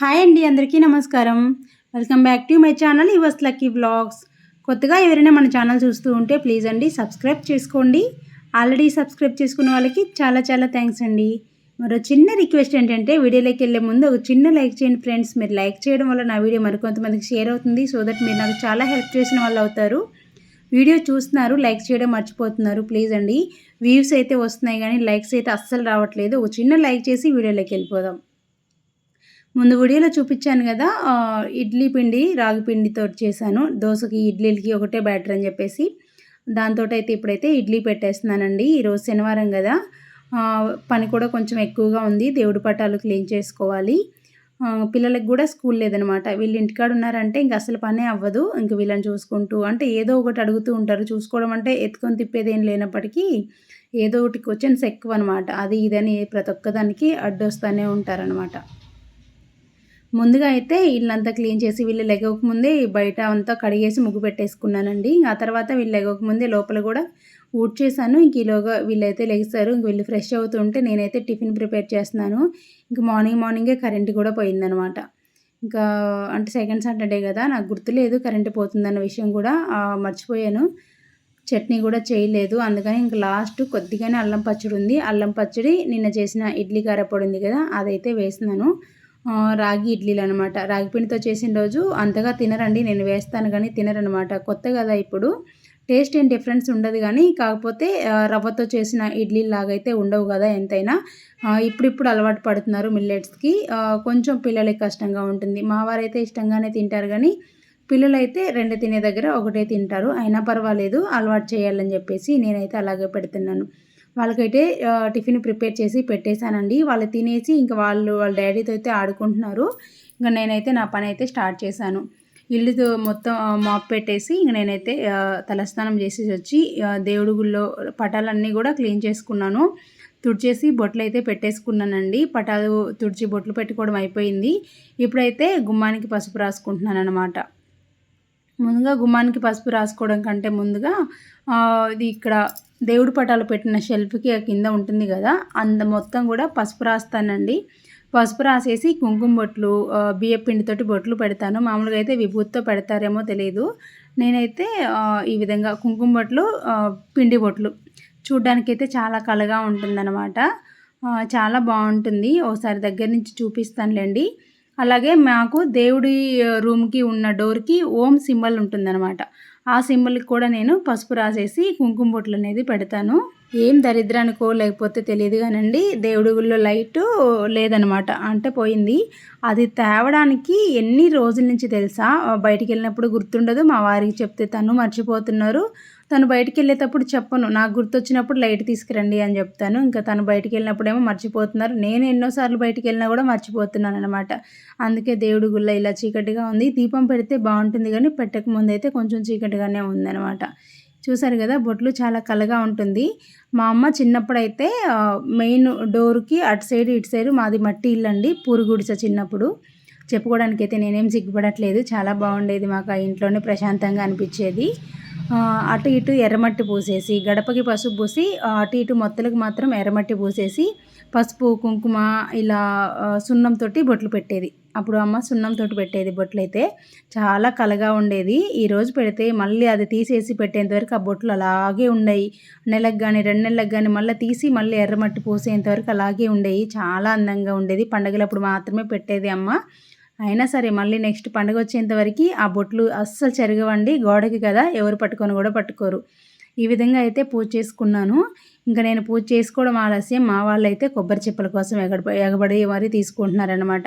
Hi అండి అందరికీ నమస్కారం. Welcome back to my channel yours lucky blogs కొత్తగా ఎవరైనా మన ఛానల్ చూస్తూ ఉంటే ప్లీజ్ అండి సబ్స్క్రైబ్ చేసుకోండి. ఆల్రెడీ సబ్స్క్రైబ్ చేసుకున్న వాళ్ళకి చాలా చాలా థ్యాంక్స్ అండి. మరో చిన్న రిక్వెస్ట్ ఏంటంటే వీడియోలోకి వెళ్ళే ముందు ఒక చిన్న లైక్ చేయండి ఫ్రెండ్స్. మీరు లైక్ చేయడం వల్ల నా వీడియో మరికొంతమందికి షేర్ అవుతుంది. సో దట్ మీరు నాకు చాలా హెల్ప్ చేసిన వాళ్ళు అవుతారు. వీడియో చూస్తున్నారు లైక్ చేయడం మర్చిపోతున్నారు. ప్లీజ్ అండి. వ్యూస్ అయితే వస్తున్నాయి కానీ లైక్స్ అయితే అస్సలు రావట్లేదు. ఒక చిన్న లైక్ చేసి వీడియోలోకి వెళ్ళిపోదాం. ముందు వీడియోలో చూపించాను కదా ఇడ్లీ పిండి రాగి పిండితో చేశాను. దోశకి ఇడ్లీలకి ఒకటే బ్యాటర్ అని చెప్పేసి దాంతో అయితే ఇప్పుడైతే ఇడ్లీ పెట్టేస్తున్నానండి. ఈరోజు శనివారం కదా పని కూడా కొంచెం ఎక్కువగా ఉంది. దేవుడి పటాలు క్లీన్ చేసుకోవాలి. పిల్లలకు కూడా స్కూల్ లేదనమాట. వీళ్ళు ఇంటికాడ ఉన్నారంటే ఇంక అసలు పనే అవ్వదు. ఇంక వీళ్ళని చూసుకుంటూ అంటే ఏదో ఒకటి అడుగుతూ ఉంటారు. చూసుకోవడం అంటే ఎత్తుకొని తిప్పేది ఏం లేనప్పటికీ ఏదో ఒకటి క్వశ్చన్స్ ఎక్కువ అనమాట అది ఇదని ప్రతి ఒక్కదానికి అడ్డొస్తూనే ఉంటారనమాట. ముందుగా అయితే ఇల్లంతా క్లీన్ చేసి వీళ్ళు లెగవక ముందే బయట అంతా కడిగేసి ముగ్గు పెట్టేసుకున్నానండి. ఆ తర్వాత వీళ్ళు లెగవక ముందే లోపల కూడా ఊడ్ చేశాను. ఇంక ఈలోగా వీళ్ళైతే లెగిస్తారు ఇంక వీళ్ళు ఫ్రెష్ అవుతుంటే నేనైతే టిఫిన్ ప్రిపేర్ చేస్తున్నాను. ఇంక మార్నింగ్ మార్నింగే కరెంట్ కూడా పోయిందనమాట. ఇంకా అంటే సెకండ్ సాటర్డే కదా నాకు గుర్తులేదు కరెంట్ పోతుందన్న విషయం కూడా. మర్చిపోయాను. చట్నీ కూడా చేయలేదు. అందుకని ఇంక లాస్ట్ కొద్దిగానే అల్లం పచ్చడి ఉంది. అల్లం పచ్చడి నిన్న చేసిన ఇడ్లీ కారపొడి ఉంది కదా అదైతే వేసినాను. రాగి ఇడ్లీలు అనమాట రాగి పిండితో చేసిన రోజు అంతగా తినరండి నేను వేస్తాను కానీ తినరనమాట. కొత్త కదా ఇప్పుడు. టేస్ట్ ఏం డిఫరెన్స్ ఉండదు కానీ కాకపోతే రవ్వతో చేసిన ఇడ్లీ లాగైతే ఉండవు కదా ఎంతైనా. ఇప్పుడిప్పుడు అలవాటు పడుతున్నారు మిల్లెట్స్కి. కొంచెం పిల్లలకి కష్టంగా ఉంటుంది. మా వారైతే ఇష్టంగానే తింటారు కానీ పిల్లలైతే రెండు తినే దగ్గర ఒకటే తింటారు. అయినా పర్వాలేదు అలవాటు చేయాలని చెప్పేసి నేనైతే అలాగే పెడుతున్నాను. వాళ్ళకైతే టిఫిన్ ప్రిపేర్ చేసి పెట్టేశానండి. వాళ్ళు తినేసి ఇంకా వాళ్ళు వాళ్ళ డాడీతో అయితే ఆడుకుంటున్నారు. ఇంకా నేనైతే నా పని అయితే స్టార్ట్ చేశాను. ఇల్లుతో మొత్తం మాప్ పెట్టేసి ఇంక నేనైతే తలస్నానం చేసేసి వచ్చి దేవుడి గుళ్ళో పటాలన్నీ కూడా క్లీన్ చేసుకున్నాను. తుడిచేసి బొట్లు అయితే పెట్టేసుకున్నానండి. పటాలు తుడిచి బొట్లు పెట్టుకోవడం అయిపోయింది. ఇప్పుడైతే గుమ్మానికి పసుపు రాసుకుంటున్నాను అనమాట ముందుగా గుమ్మానికి పసుపు రాసుకోవడం కంటే ముందుగా ఇది ఇక్కడ దేవుడి పటాలు పెట్టిన షెల్ఫ్కి కింద ఉంటుంది కదా అంద మొత్తం కూడా పసుపు రాస్తానండి. పసుపు రాసేసి కుంకుమ బొట్లు బియ్య పిండితోటి బొట్లు పెడతాను. మామూలుగా అయితే విభూతితో పెడతారేమో తెలియదు నేనైతే ఈ విధంగా కుంకుమ బొట్లు పిండి బొట్లు చూడ్డానికైతే చాలా కలగా ఉంటుందన్నమాట. చాలా బాగుంటుంది. ఒకసారి దగ్గర నుంచి చూపిస్తానులేండి. అలాగే మాకు దేవుడి రూమ్కి ఉన్న డోర్కి ఓం సింబల్ ఉంటుందన్నమాట. ఆ సింబల్కి కూడా నేను పసుపు రాసేసి కుంకుమ బొట్లు అనేది పెడతాను. ఏం దరిద్రానికో లేకపోతే తెలియదు కానండి దేవుడి గుళ్ళో లైట్ లేదనమాట. అంటే పోయింది. అది తేవడానికి ఎన్ని రోజుల నుంచి తెలుసా? బయటికి వెళ్ళినప్పుడు గుర్తుండదు. మా వారికి చెప్తే తను మర్చిపోతున్నారు. తను బయటికి వెళ్ళేటప్పుడు చెప్పను. నాకు గుర్తొచ్చినప్పుడు లైట్ తీసుకురండి అని చెప్తాను. ఇంకా తను బయటికి వెళ్ళినప్పుడేమో మర్చిపోతున్నారు. నేను ఎన్నోసార్లు బయటికి వెళ్ళినా కూడా మర్చిపోతున్నాను అనమాట అందుకే దేవుడి గుళ్ళ ఇలా చీకటిగా ఉంది. దీపం పెడితే బాగుంటుంది కానీ పెట్టక ముందు అయితే కొంచెం చీకటిగానే ఉందన్నమాట. చూసారు కదా బొట్లు చాలా కలగా ఉంటుంది. మా అమ్మ చిన్నప్పుడైతే మెయిన్ డోర్కి అటు సైడ్ ఇటు సైడ్ మాది మట్టి ఇల్లు అండి పూరుగుడిస చిన్నప్పుడు. చెప్పుకోవడానికి అయితే నేనేం సిగ్గుపడట్లేదు. చాలా బాగుండేది మాకు ఆ ఇంట్లోనే ప్రశాంతంగా అనిపించేది. అటు ఇటు ఎర్రమట్టి పూసేసి గడపకి పసుపు పూసి అటు ఇటు మొత్తలకు మాత్రం ఎర్రమట్టి పూసేసి పసుపు కుంకుమ ఇలా సున్నంతో బొట్లు పెట్టేది. అప్పుడు అమ్మ సున్నంతో పెట్టేది బొట్లు అయితే చాలా కలగా ఉండేది. ఈరోజు పెడితే మళ్ళీ అది తీసేసి పెట్టేంతవరకు ఆ బొట్లు అలాగే ఉండేవి నెలకు కానీ రెండు నెలలకు కానీ మళ్ళీ తీసి మళ్ళీ ఎర్రమట్టి పూసేంతవరకు అలాగే ఉండేవి చాలా అందంగా ఉండేది. పండగలప్పుడు మాత్రమే పెట్టేది అమ్మ. అయినా సరే మళ్ళీ నెక్స్ట్ పండుగ వచ్చేంతవరకు ఆ బొట్లు అస్సలు చెరగవండి గోడకి కదా ఎవరు పట్టుకొని కూడా పట్టుకోరు. ఈ విధంగా అయితే పూజ చేసుకున్నాను. ఇంకా నేను పూజ చేసుకోవడం ఆలస్యం. మా వాళ్ళు అయితే కొబ్బరి చిప్పల కోసం ఎగడ ఎగబడి మరి తీసుకుంటున్నారనమాట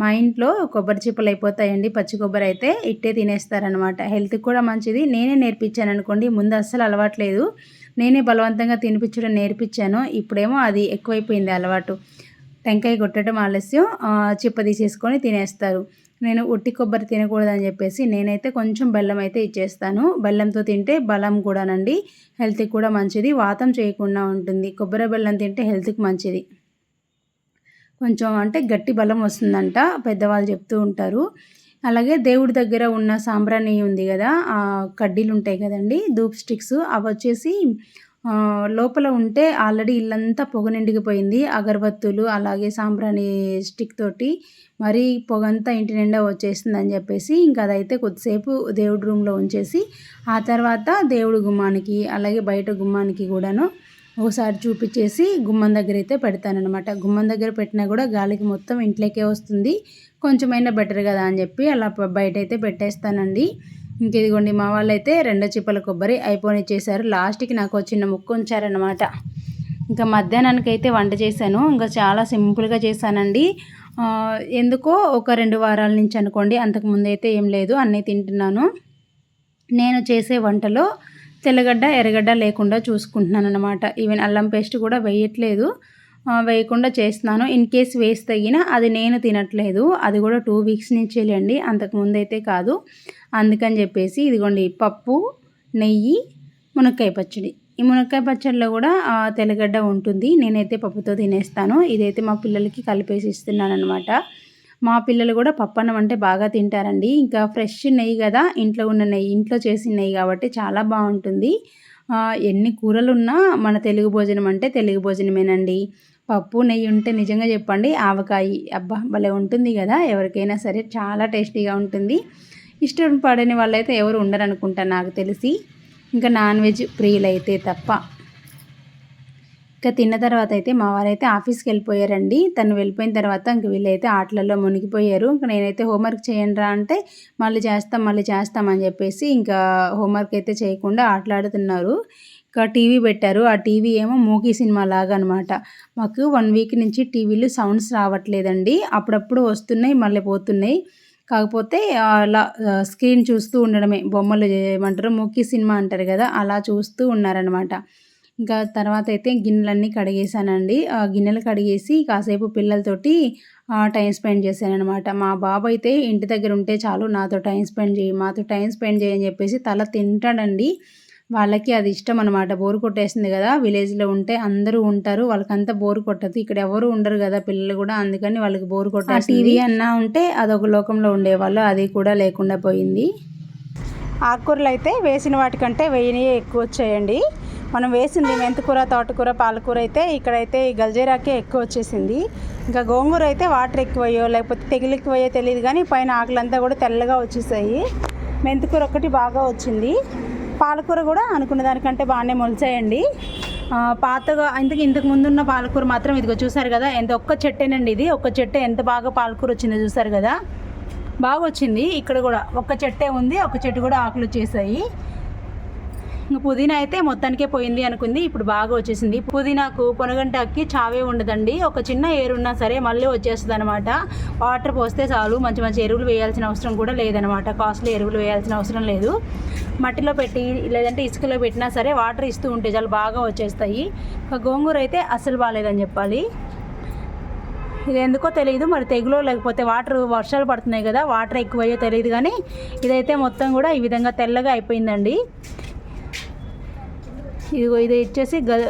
మా ఇంట్లో కొబ్బరి చిప్పలు అయిపోతాయండి పచ్చి కొబ్బరి అయితే ఇట్టే తినేస్తారనమాట హెల్త్కి కూడా మంచిది. నేనే నేర్పించాను అనుకోండి ముందు అస్సలు అలవాట్లేదు. నేనే బలవంతంగా తినిపించడం నేర్పించాను. ఇప్పుడేమో అది ఎక్కువైపోయింది అలవాటు. టెంకాయ కొట్టడం ఆలస్యం చిప్ప తీసేసుకొని తినేస్తారు. నేను ఉట్టి కొబ్బరి తినకూడదని చెప్పేసి నేనైతే కొంచెం బెల్లం అయితే ఇచ్చేస్తాను. బెల్లంతో తింటే బలం కూడానండి హెల్త్కి కూడా మంచిది. వాతం చేయకుండా ఉంటుంది. కొబ్బరి బెల్లం తింటే హెల్త్కి మంచిది. కొంచెం అంటే గట్టి బలం వస్తుందంట పెద్దవాళ్ళు చెప్తూ ఉంటారు. అలాగే దేవుడి దగ్గర ఉన్న సాంబ్రాణి ఉంది కదా కడ్డీలు ఉంటాయి కదండి ధూప్ స్టిక్స్ అవి వచ్చేసి లోపల ఉంటే ఆల్రెడీ ఇల్లంతా పొగ నిండిగిపోయింది. అగరబత్తులు అలాగే సాంబ్రాణి స్టిక్ తోటి మరీ పొగంతా ఇంటి నిండా వచ్చేసిందని చెప్పేసి ఇంకా అదైతే కొద్దిసేపు దేవుడి రూమ్లో ఉంచేసి ఆ తర్వాత దేవుడి గుమ్మానికి అలాగే బయట గుమ్మానికి కూడాను ఒకసారి చూపించేసి గుమ్మం దగ్గర అయితే పెడతానమాట గుమ్మం దగ్గర పెట్టినా కూడా గాలికి మొత్తం ఇంట్లోకే వస్తుంది. కొంచెమైనా బెటర్ కదా అని చెప్పి అలా బయట అయితే పెట్టేస్తానండి. ఇంక ఇదిగోండి మా వాళ్ళైతే రెండు రెండో చిప్పల కొబ్బరి అయిపోనిచ్చేసారు చేశారు. లాస్ట్కి నాకు చిన్న ముక్క ఉంచారనమాట ఇంకా మధ్యాహ్నానికి అయితే వంట చేశాను. ఇంకా చాలా సింపుల్గా చేశానండి. ఎందుకో ఒక రెండు వారాల నుంచి అనుకోండి అంతకుముందు అయితే ఏం లేదు అన్నీ తింటున్నాను. నేను చేసే వంటలో తెల్లగడ్డ ఎర్రగడ్డ లేకుండా చూసుకుంటున్నాను అనమాట ఈవెన్ అల్లం పేస్ట్ కూడా వేయట్లేదు. వేయకుండా చేస్తున్నాను. ఇన్ కేస్ వేసి తగిన అది నేను తినట్లేదు. అది కూడా టూ వీక్స్ నుంచి వెళ్ళండి. అంతకుముందు అయితే కాదు. అందుకని చెప్పేసి ఇదిగోండి పప్పు నెయ్యి మునక్కాయ పచ్చడి. ఈ మునక్కాయ పచ్చడిలో కూడా తెల్లగడ్డ ఉంటుంది. నేనైతే పప్పుతో తినేస్తాను. ఇదైతే మా పిల్లలకి కలిపేసి ఇస్తున్నాను అనమాట మా పిల్లలు కూడా పప్పన్నం అంటే బాగా తింటారండి. ఇంకా ఫ్రెష్ నెయ్యి కదా ఇంట్లో ఉన్న నెయ్యి ఇంట్లో చేసిన నెయ్యి కాబట్టి చాలా బాగుంటుంది. ఎన్ని కూరలు ఉన్నా మన తెలుగు భోజనం అంటే తెలుగు భోజనమేనండి. పప్పు నెయ్యి ఉంటే నిజంగా చెప్పండి ఆవకాయ అబ్బా భలే ఉంటుంది కదా ఎవరికైనా సరే చాలా టేస్టీగా ఉంటుంది. ఇష్టం పడని వాళ్ళైతే ఎవరు ఉండరు అనుకుంటా నాకు తెలిసి. ఇంకా నాన్ వెజ్ ప్రియులైతే తప్ప. ఇంకా తిన్న తర్వాత అయితే మా వారైతే ఆఫీస్కి వెళ్ళిపోయారండి. తను వెళ్ళిపోయిన తర్వాత ఇంక వీళ్ళైతే ఆటలలో మునిగిపోయారు. ఇంకా నేనైతే హోంవర్క్ చేయండి రా అంటే మళ్ళీ చేస్తాం మళ్ళీ చేస్తామని చెప్పేసి ఇంకా హోంవర్క్ అయితే చేయకుండా ఆటలాడుతున్నారు. ఇంకా టీవీ పెట్టారు. ఆ టీవీ ఏమో మూకీ సినిమా లాగా అనమాట మాకు వన్ వీక్ నుంచి టీవీలు సౌండ్స్ రావట్లేదండి. అప్పుడప్పుడు వస్తున్నాయి మళ్ళీ పోతున్నాయి. కాకపోతే అలా స్క్రీన్ చూస్తూ ఉండడమే. బొమ్మలు ఏమంటారు? మూకీ సినిమా అంటారు కదా అలా చూస్తూ ఉన్నారనమాట ఇంకా తర్వాత అయితే గిన్నెలన్నీ కడిగేసానండి ఆ గిన్నెలు కడిగేసి కాసేపు పిల్లలతోటి టైం స్పెండ్ చేశానమాట మా బాబు అయితే ఇంటి దగ్గర ఉంటే చాలు నాతో టైం స్పెండ్ చేయి మాతో టైం స్పెండ్ చేయని చెప్పేసి తల తింటాడండి. వాళ్ళకి అది ఇష్టం అనమాట బోరు కొట్టేసింది కదా విలేజ్లో ఉంటే అందరూ ఉంటారు వాళ్ళకంతా బోరు కొట్టదు. ఇక్కడ ఎవరు ఉండరు కదా పిల్లలు కూడా అందుకని వాళ్ళకి బోరు కొట్టేసి టీవీ అన్నా ఉంటే అదొక లోకంలో ఉండేవాళ్ళు అది కూడా లేకుండా పోయింది. ఆకుకూరలు అయితే వేసిన వాటికంటే వేయని ఎక్కువ వచ్చాయండి. మనం వేసింది మెంతికూర తోటకూర పాలకూర అయితే ఇక్కడైతే ఈ గల్జేరాకే ఎక్కువ వచ్చేసింది. ఇంకా గోంగూర అయితే వాటర్ ఎక్కువయ్యో లేకపోతే తెగులు ఎక్కువయ్యో తెలియదు కానీ పైన ఆకులంతా కూడా తెల్లగా వచ్చేసాయి. మెంతికూర ఒకటి బాగా వచ్చింది. పాలకూర కూడా అనుకున్న దానికంటే బాగానే మొలిచాయండి. పాతగా ఇంతకు ఇంతకు ముందున్న పాలకూర మాత్రం ఇదిగో చూసారు కదా ఎంత ఒక్క చెట్టేనండి ఇది. ఒక్క చెట్టే ఎంత బాగా పాలకూర వచ్చిందో చూసారు కదా. బాగా వచ్చింది ఇక్కడ కూడా ఒక్క చెట్టే ఉంది. ఒక చెట్టు కూడా ఆకులు వచ్చేసాయి. పుదీనా అయితే మొత్తానికే పోయింది అనుకుంది. ఇప్పుడు బాగా వచ్చేసింది. పుదీనాకు పొనగంటకి చావే ఉండదండి. ఒక చిన్న ఏరున్నా సరే మళ్ళీ వచ్చేస్తుంది అనమాట వాటర్ పోస్తే చాలు. మంచి మంచి ఎరువులు వేయాల్సిన అవసరం కూడా లేదనమాట కాస్ట్లీ ఎరువులు వేయాల్సిన అవసరం లేదు. మట్టిలో పెట్టి లేదంటే ఇసుకలో పెట్టినా సరే వాటర్ ఇస్తూ ఉంటే చాలా బాగా వచ్చేస్తాయి. గోంగూర అయితే అస్సలు బాగాలేదని చెప్పాలి. ఇది ఎందుకో తెలియదు మరి తెగులో లేకపోతే వాటర్ వర్షాలు పడుతున్నాయి కదా వాటర్ ఎక్కువయ్యో తెలియదు కానీ ఇదైతే మొత్తం కూడా ఈ విధంగా తెల్లగా అయిపోయిందండి. ఇదిగో ఇది వచ్చేసి గల్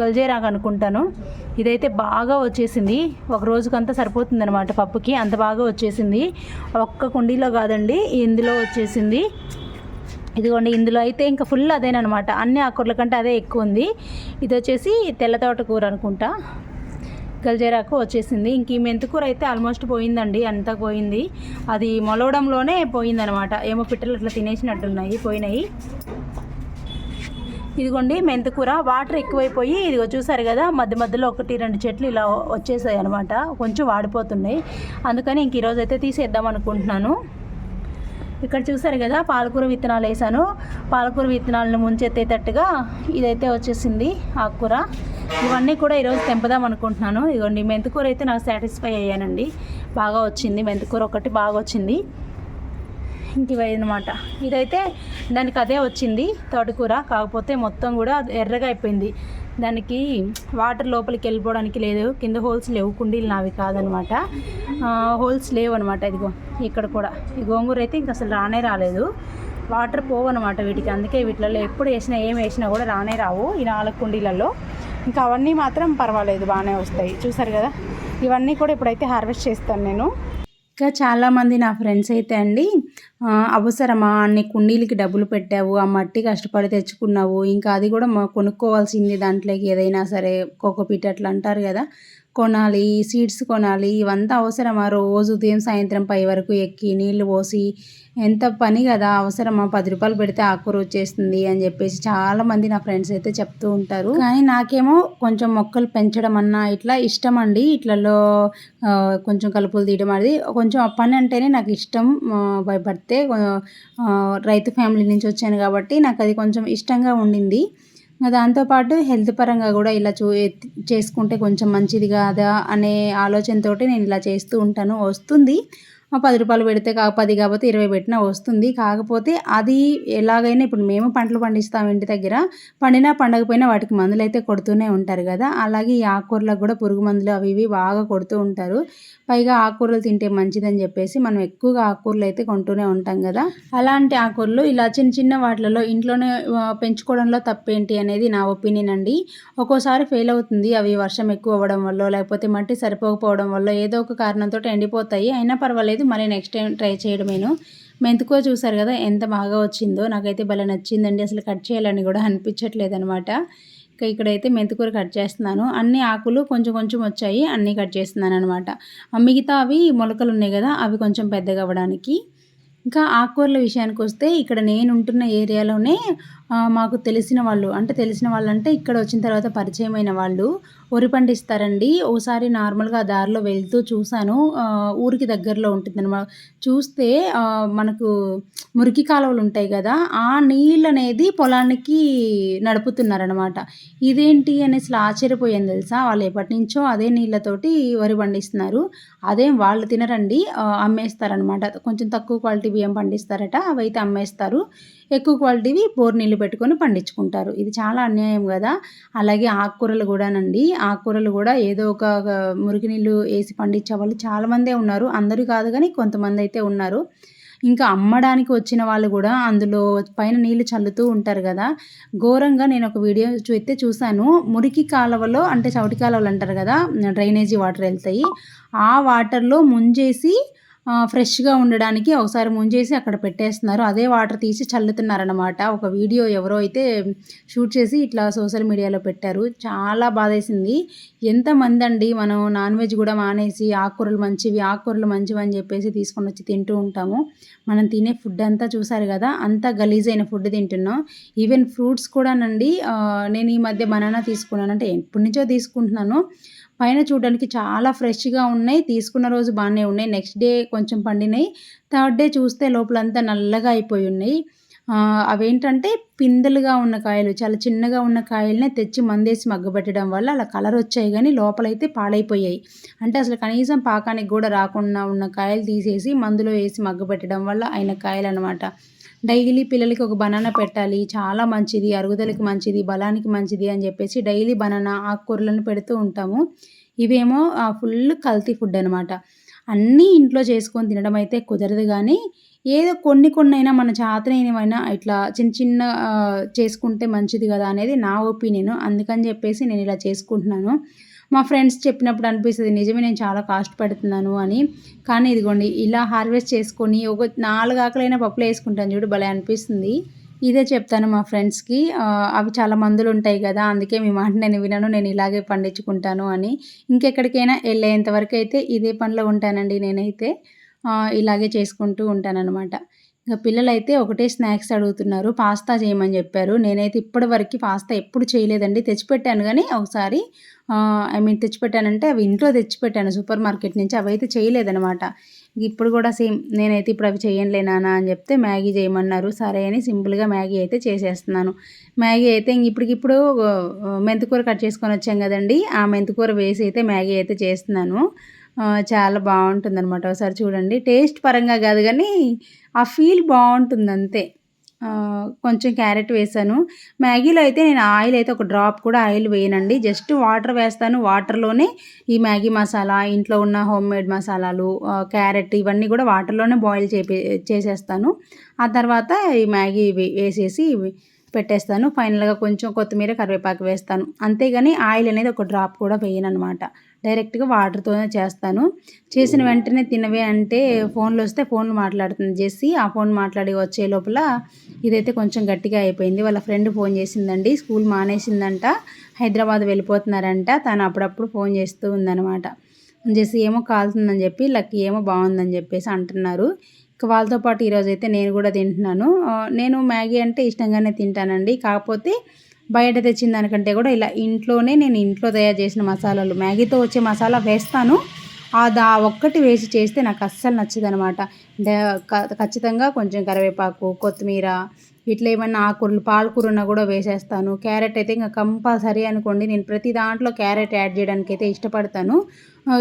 గల్జేరాకు అనుకుంటాను. ఇదైతే బాగా వచ్చేసింది. ఒక రోజుకంతా సరిపోతుంది అనమాట పప్పుకి. అంత బాగా వచ్చేసింది. ఒక్క కుండీలో కాదండి ఇందులో వచ్చేసింది. ఇదిగోండి ఇందులో అయితే ఇంకా ఫుల్ అదేనమాట అన్ని ఆకుకూరల కంటే అదే ఎక్కువ ఉంది. ఇది వచ్చేసి తెల్ల తోటకూర అనుకుంటా. గల్జేరాకు వచ్చేసింది. ఇంక ఈ మెంతికూర అయితే ఆల్మోస్ట్ పోయిందండి అంతా పోయింది. అది మొలవడంలోనే పోయిందనమాట ఏమో పిట్టలు అట్లా తినేసినట్టున్నాయి పోయినాయి. ఇదిగోండి మెంతికూర వాటర్ ఎక్కువైపోయి ఇదిగో చూసారు కదా మధ్య మధ్యలో ఒకటి రెండు చెట్లు ఇలా వచ్చేసాయి అనమాట కొంచెం వాడిపోతున్నాయి. అందుకని ఇంక ఈరోజు అయితే తీసేద్దాం అనుకుంటున్నాను. ఇక్కడ చూసారు కదా పాలకూర విత్తనాలు వేసాను. పాలకూర విత్తనాలను ముంచెత్తేటట్టుగా ఇదైతే వచ్చేసింది ఆకుకూర. ఇవన్నీ కూడా ఈరోజు తెంపుదాం అనుకుంటున్నాను. ఇదిగోండి మెంతికూర అయితే నాకు సాటిస్ఫై అయ్యానండి. బాగా వచ్చింది మెంతికూర ఒకటి బాగా వచ్చింది. ఇంక అనమాట ఇదైతే దానికి అదే వచ్చింది తోటకూర కాకపోతే మొత్తం కూడా ఎర్రగా అయిపోయింది. దానికి వాటర్ లోపలికి వెళ్ళిపోవడానికి లేదు కింద హోల్స్ లేవు కుండీలు నావి కాదనమాట. హోల్స్ లేవు అనమాట ఇదిగో ఇక్కడ కూడా. ఈ గోంగూర అయితే ఇంక అసలు రానే రాలేదు. వాటర్ పోవన్నమాట వీటికి అందుకే వీటిలలో ఎప్పుడు వేసినా ఏం వేసినా కూడా రానే రావు ఈ నాలుగు కుండీలలో. ఇంకా అవన్నీ మాత్రం పర్వాలేదు బాగానే వస్తాయి. చూసారు కదా? ఇవన్నీ కూడా ఇప్పుడైతే హార్వెస్ట్ చేస్తాను నేను. ఇంకా చాలామంది నా ఫ్రెండ్స్ అయితే అండి అవసరమా? అన్ని కుండీలకి డబ్బులు పెట్టావు ఆ మట్టి కష్టపడి తెచ్చుకున్నావు ఇంకా అది కూడా మా కొనుక్కోవాల్సింది దాంట్లోకి ఏదైనా సరే కోకోపీట్ అట్లా అంటారు కదా. కొనాలి సీడ్స్ కొనాలి ఇవంతా అవసరమా? రోజు ఉదయం సాయంత్రం పై వరకు ఎక్కి నీళ్ళు పోసి ఎంత పని కదా అవసరమా? పది రూపాయలు పెడితే ఆకుకూర వచ్చేస్తుంది అని చెప్పేసి చాలా మంది నా ఫ్రెండ్స్ అయితే చెప్తూ ఉంటారు. కానీ నాకేమో కొంచెం మొక్కలు పెంచడం అన్నా ఇట్లా ఇష్టం అండి. ఇట్లలో కొంచెం కలుపులు తీయడం అది. కొంచెం ఆ పని అంటేనే నాకు ఇష్టం. భయపడితే రైతు ఫ్యామిలీ నుంచి వచ్చాను కాబట్టి నాకు అది కొంచెం ఇష్టంగా ఉండింది. దాంతోపాటు హెల్త్ పరంగా కూడా ఇలా చూ చేసుకుంటే కొంచెం మంచిది కాదా అనే ఆలోచనతోటి నేను ఇలా చేస్తూ ఉంటాను. వస్తుంది. పది రూపాయలు పెడితే కాక పది కాకపోతే ఇరవై పెట్టినా వస్తుంది. కాకపోతే అది ఎలాగైనా ఇప్పుడు మేము పంటలు పండిస్తాం ఇంటి దగ్గర. పండినా పండకపోయినా వాటికి మందులు అయితే కొడుతూనే ఉంటారు కదా. అలాగే ఈ ఆకుకూరలకు కూడా పురుగు మందులు అవి ఇవి బాగా కొడుతూ ఉంటారు. పైగా ఆకుకూరలు తింటే మంచిదని చెప్పేసి మనం ఎక్కువగా ఆకుకూరలు అయితే కొంటూనే ఉంటాం కదా. అలాంటి ఆకుకూరలు ఇలా చిన్న చిన్న వాటిలలో ఇంట్లోనే పెంచుకోవడంలో తప్పేంటి అనేది నా ఒపీనియన్ అండి. ఒక్కోసారి ఫెయిల్ అవుతుంది. అవి వర్షం ఎక్కువ అవ్వడం వల్ల లేకపోతే మట్టి సరిపోకపోవడం వల్ల ఏదో ఒక కారణంతో ఎండిపోతాయి. అయినా పర్వాలేదు. మళ్ళీ నెక్స్ట్ టైం ట్రై చేయడమేను. మెంతుకో చూసారు కదా ఎంత బాగా వచ్చిందో. నాకైతే భలే నచ్చిందండి. అసలు కట్ చేయాలని కూడా అనిపించట్లేదు అనమాట ఇంకా ఇక్కడైతే మెంతికూర కట్ చేస్తున్నాను. అన్ని ఆకులు కొంచెం కొంచెం వచ్చాయి. అన్నీ కట్ చేస్తున్నాను అనమాట మిగతా అవి మొలకలు ఉన్నాయి కదా అవి కొంచెం పెద్దగా అవ్వడానికి ఇంకా ఆకుకూరల విషయానికి వస్తే ఇక్కడ నేను ఉంటున్న ఏరియాలోనే మాకు తెలిసిన వాళ్ళు అంటే తెలిసిన వాళ్ళు అంటే ఇక్కడ వచ్చిన తర్వాత పరిచయమైన వాళ్ళు. వరి పండిస్తారండి. ఓసారి నార్మల్గా ఆ దారిలో వెళ్తూ చూశాను. ఊరికి దగ్గరలో ఉంటుంది అనమాట చూస్తే మనకు మురికి కాలువలు ఉంటాయి కదా ఆ నీళ్ళు అనేది పొలానికి నడుపుతున్నారనమాట ఇదేంటి అనేసి ఆశ్చర్యపోయాను తెలుసా? వాళ్ళు ఎప్పటి నుంచో అదే నీళ్ళతోటి వరి పండిస్తున్నారు. అదేం వాళ్ళు తినరండి. అమ్మేస్తారనమాట కొంచెం తక్కువ క్వాలిటీ బియ్యం పండిస్తారట అవైతే అమ్మేస్తారు. ఎక్కువ క్వాలిటీవి బోర్ నీళ్ళు పెట్టుకొని పండించుకుంటారు. ఇది చాలా అన్యాయం కదా. అలాగే ఆకుకూరలు కూడానండి. ఆకుకూరలు కూడా ఏదో ఒక మురికి నీళ్ళు వేసి పండించే వాళ్ళు చాలామందే ఉన్నారు. అందరూ కాదు కానీ కొంతమంది అయితే ఉన్నారు. ఇంకా అమ్మడానికి వచ్చిన వాళ్ళు కూడా అందులో పైన నీళ్ళు చల్లుతూ ఉంటారు కదా. ఘోరంగా నేను ఒక వీడియో అయితే చూశాను. మురికి కాలువలో అంటే చౌటి కాలువలు అంటారు కదా డ్రైనేజీ వాటర్ వెళ్తాయి. ఆ వాటర్లో ముంజేసి ఫ్రెష్గా ఉండడానికి ఒకసారి ముంచేసి అక్కడ పెట్టేస్తున్నారు. అదే వాటర్ తీసి చల్లుతున్నారనమాట ఒక వీడియో ఎవరో అయితే షూట్ చేసి ఇట్లా సోషల్ మీడియాలో పెట్టారు. చాలా బాధేసింది. ఎంతమంది అండి మనం నాన్ వెజ్ కూడా మానేసి ఆకుకూరలు మంచివి ఆకుకూరలు మంచివి అని చెప్పేసి తీసుకొని వచ్చి తింటూ ఉంటాము. మనం తినే ఫుడ్ అంతా చూసారు కదా అంతా గలీజ్ అయిన ఫుడ్ తింటున్నాం. ఈవెన్ ఫ్రూట్స్ కూడానండి నేను ఈ మధ్య బనానా తీసుకున్నాను. అంటే ఎప్పటి నుంచో తీసుకుంటున్నాను. పైన చూడడానికి చాలా ఫ్రెష్గా ఉన్నాయి. తీసుకున్న రోజు బాగానే ఉన్నాయి. నెక్స్ట్ డే కొంచెం పండినాయి. థర్డ్ డే చూస్తే లోపలంతా నల్లగా అయిపోయి ఉన్నాయి. అవేంటంటే పిందెలుగా ఉన్న కాయలు చాలా చిన్నగా ఉన్న కాయలనే తెచ్చి మందేసి మగ్గబెట్టడం వల్ల అలా కలర్ వచ్చాయి కానీ లోపలైతే పాడైపోయాయి. అంటే అసలు కనీసం పాకానికి కూడా రాకుండా ఉన్న కాయలు తీసేసి మందులో వేసి మగ్గబెట్టడం వల్ల అయిన కాయలు అనమాట డైలీ పిల్లలకి ఒక బనానా పెట్టాలి చాలా మంచిది అరుగుదలకి మంచిది బలానికి మంచిది అని చెప్పేసి డైలీ బనానా ఆకుకూరలను పెడుతూ ఉంటాము. ఇవేమో ఫుల్ కల్తీ ఫుడ్ అనమాట అన్నీ ఇంట్లో చేసుకొని తినడం అయితే కుదరదు కానీ ఏదో కొన్ని కొన్ని అయినా మన చేతనైనవైనా ఇట్లా చిన్న చిన్న చేసుకుంటే మంచిది కదా అనేది నా ఒపీనియన్. అందుకని చెప్పేసి నేను ఇలా చేసుకుంటున్నాను. మా ఫ్రెండ్స్ చెప్పినప్పుడు అనిపిస్తుంది నిజమే నేను చాలా కాస్ట్ పెడుతున్నాను అని. కానీ ఇదిగోండి ఇలా హార్వెస్ట్ చేసుకొని ఒక నాలుగు ఆకలైనా పప్పులు వేసుకుంటాను చూడు భలే అనిపిస్తుంది. ఇదే చెప్తాను మా ఫ్రెండ్స్కి. అవి చాలా మందులు ఉంటాయి కదా అందుకే మీ మాట నేను వినను నేను ఇలాగే పండించుకుంటాను అని. ఇంకెక్కడికైనా వెళ్ళేంత వరకు అయితే ఇదే పనిలో ఉంటానండి నేనైతే. ఇలాగే చేసుకుంటూ ఉంటానన్నమాట. ఇంకా పిల్లలైతే ఒకటే స్నాక్స్ అడుగుతున్నారు. పాస్తా చేయమని చెప్పారు. నేనైతే ఇప్పటి వరకు పాస్తా ఎప్పుడు చేయలేదండి. తెచ్చిపెట్టాను కానీ ఒకసారి ఐ మీన్ తెచ్చిపెట్టానంటే అవి ఇంట్లో తెచ్చిపెట్టాను. సూపర్ మార్కెట్ నుంచి అవి అయితే చేయలేదనమాట ఇప్పుడు కూడా సేమ్ నేనైతే ఇప్పుడు అవి చేయలేనా అని చెప్తే మ్యాగీ చేయమన్నారు. సరే అని సింపుల్గా మ్యాగీ అయితే చేసేస్తున్నాను. మ్యాగీ అయితే ఇంక ఇప్పటికిప్పుడు మెంతికూర కట్ చేసుకొని వచ్చాం కదండి. ఆ మెంతికూర వేసి అయితే మ్యాగీ అయితే చేస్తున్నాను. చాలా బాగుంటుంది అనమాట ఒకసారి చూడండి. టేస్ట్ పరంగా కాదు కానీ ఆ ఫీల్ బాగుంటుంది అంతే కొంచెం క్యారెట్ వేసాను. మ్యాగీలో అయితే నేను ఆయిల్ అయితే ఒక డ్రాప్ కూడా ఆయిల్ వేయనండి. జస్ట్ వాటర్ వేస్తాను. వాటర్లోనే ఈ మ్యాగీ మసాలా ఇంట్లో ఉన్న హోమ్ మేడ్ మసాలాలు క్యారెట్ ఇవన్నీ కూడా వాటర్లోనే బాయిల్ చేపి చేసేస్తాను. ఆ తర్వాత ఈ మ్యాగీ వే- వేసేసి పెట్టేస్తాను. ఫైనల్గా కొంచెం కొత్తిమీర కరివేపాకు వేస్తాను. అంతేగాని ఆయిల్ అనేది ఒక డ్రాప్ కూడా వేయను అనమాట డైరెక్ట్గా వాటర్తోనే చేస్తాను. చేసిన వెంటనే తినవే అంటే ఫోన్లు వస్తే ఫోన్లు మాట్లాడుతుంది చేసి ఆ ఫోన్ మాట్లాడి వచ్చే లోపల ఇదైతే కొంచెం గట్టిగా అయిపోయింది. వాళ్ళ ఫ్రెండ్ ఫోన్ చేసిందండి. స్కూల్ మానేసిందంట. హైదరాబాద్ వెళ్ళిపోతున్నారంట. తను అప్పుడప్పుడు ఫోన్ చేస్తూ ఉందన్నమాట. చేసి ఏమో కాలుతుందని చెప్పి లక్కీ ఏమో బాగుందని చెప్పేసి అంటున్నారు. ఇక వాళ్ళతో పాటు ఈరోజు అయితే నేను కూడా తింటున్నాను. నేను మ్యాగీ అంటే ఇష్టంగానే తింటానండి. కాకపోతే బయట తెచ్చిన దానికంటే కూడా ఇలా ఇంట్లోనే నేను ఇంట్లో తయారు చేసిన మసాలాలు. మ్యాగీతో వచ్చే మసాలా వేస్తాను. అది ఆ ఒక్కటి వేసి చేస్తే నాకు అస్సలు నచ్చదు అనమాట ఖచ్చితంగా కొంచెం కరివేపాకు కొత్తిమీర ఇట్లా ఏమన్నా ఆకుకూరలు పాలకూర ఉన్నా కూడా వేసేస్తాను. క్యారెట్ అయితే ఇంకా కంపల్సరీ అనుకోండి. నేను ప్రతి దాంట్లో క్యారెట్ యాడ్ చేయడానికి అయితే ఇష్టపడతాను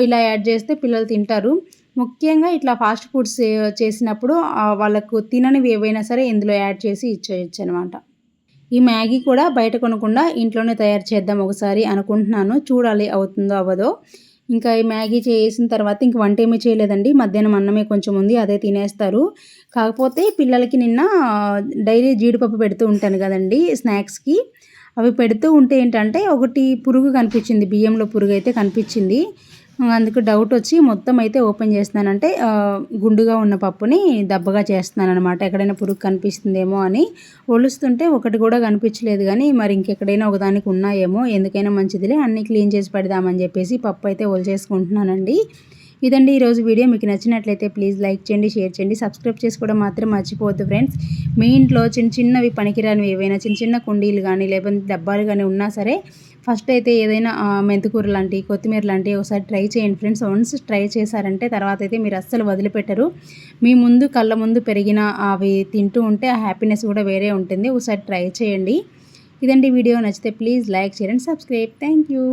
ఇలా యాడ్ చేస్తే పిల్లలు తింటారు. ముఖ్యంగా ఇట్లా ఫాస్ట్ ఫుడ్స్ చేసినప్పుడు వాళ్ళకు తిననివి ఏవైనా సరే ఇందులో యాడ్ చేసి ఇచ్చేయచ్చు అనమాట. ఈ మ్యాగీ కూడా బయట కొనకుండా ఇంట్లోనే తయారు చేద్దాం ఒకసారి అనుకుంటున్నాను. చూడాలి అవుతుందో అవ్వదో. ఇంకా ఈ మ్యాగీ చేసిన తర్వాత ఇంక వంట ఏమీ చేయలేదండి. మధ్యాహ్నం అన్నమే కొంచెం ఉంది అదే తినేస్తారు. కాకపోతే పిల్లలకి నిన్న డైలీ జీడిపప్పు పెడుతూ ఉంటాను కదండి స్నాక్స్కి. అవి పెడుతూ ఉంటే ఏంటంటే ఒకటి పురుగు కనిపించింది బియ్యంలో పురుగు అయితే కనిపించింది. అందుకు డౌట్ వచ్చి మొత్తం అయితే ఓపెన్ చేస్తున్నానంటే గుండుగా ఉన్న పప్పుని దెబ్బగా చేస్తున్నాను అనమాట ఎక్కడైనా పురుగు కనిపిస్తుందేమో అని ఒలుస్తుంటే ఒకటి కూడా కనిపించలేదు కానీ మరి ఇంకెక్కడైనా ఒకదానికి ఉన్నాయేమో ఎందుకైనా మంచిదిలే అన్నీ క్లీన్ చేసి పెడదామని చెప్పేసి పప్పు అయితే ఒలిచేసుకుంటున్నానండి. ఇదండి ఈరోజు వీడియో. మీకు నచ్చినట్లయితే ప్లీజ్ లైక్ చేయండి షేర్ చేయండి సబ్స్క్రైబ్ చేసుకోవడం మాత్రం మర్చిపోవద్దు ఫ్రెండ్స్ మీ ఇంట్లో చిన్న చిన్నవి పనికిరానివి ఏవైనా చిన్న చిన్న కుండీలు కానీ లేకపోతే డబ్బాలు కానీ ఉన్నా సరే ఫస్ట్ అయితే ఏదైనా మెంతికూర లాంటి కొత్తిమీర లాంటివి ఒకసారి ట్రై చేయండి ఫ్రెండ్స్. వన్స్ ట్రై చేశారంటే తర్వాత అయితే మీరు అస్సలు వదిలిపెట్టరు. మీ ముందు కళ్ళ ముందు పెరిగిన అవి తింటూ ఉంటే ఆ హ్యాపీనెస్ కూడా వేరే ఉంటుంది. ఒకసారి ట్రై చేయండి. ఇదండి వీడియో. నచ్చితే ప్లీజ్ లైక్ చేయండి సబ్స్క్రైబ్. Thank you.